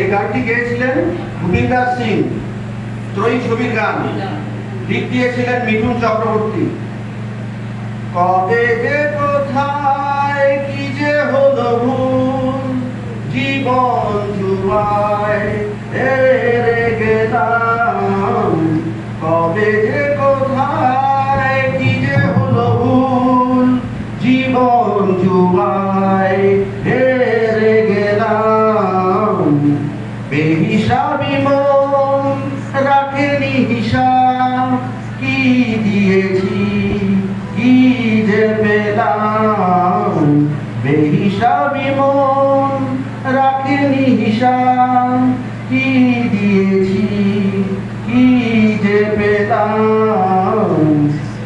এই গানটি গেয়েছিলেন ভূপিন্দার সিং, ত্রয়ী ছবির গান। লিখ দিয়েছিলেন মিঠুন চক্রবর্তী। কবে যে কোথায়, কি যে হলো ভুল, জীবন জুয়ায় হেরে গেলাম কবে যে কি যে পেলাম বেহিসাবি মন রাখেনি হিসাব দিয়েছি কি যে পেলাম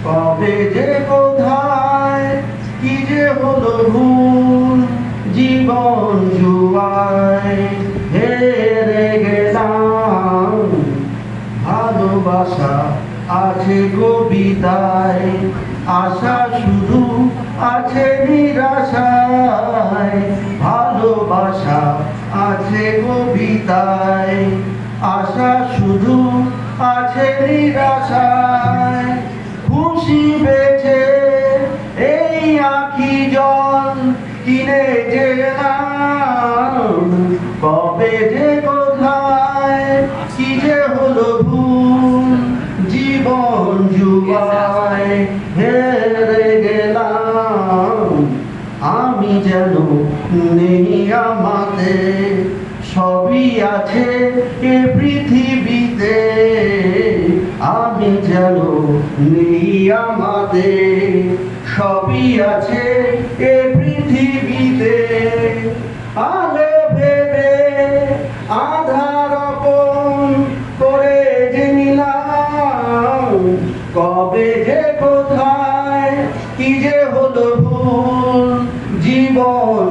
কবে যে কোথায়, কি যে হলো ভুল, জীবন জুয়ায় হেরে গেলাম। ভালোবাসা আছে কবিতায় আশা শুধু আছে নিরাশায়, ভালোবাসা আছে কবিতায় আশা শুধু আছে নিরাশায়। খুশি বেছে এই আখি জল কিনে গেলাম আমি যেন নেই আমাতে সবই আছে এ পৃথিবীতে আমি যেন নেই আমাদের সবই আছে এ পৃথিবীতে পৃথিবী গেলে যে কোথায়? কি যে হলো ভুল? জীবন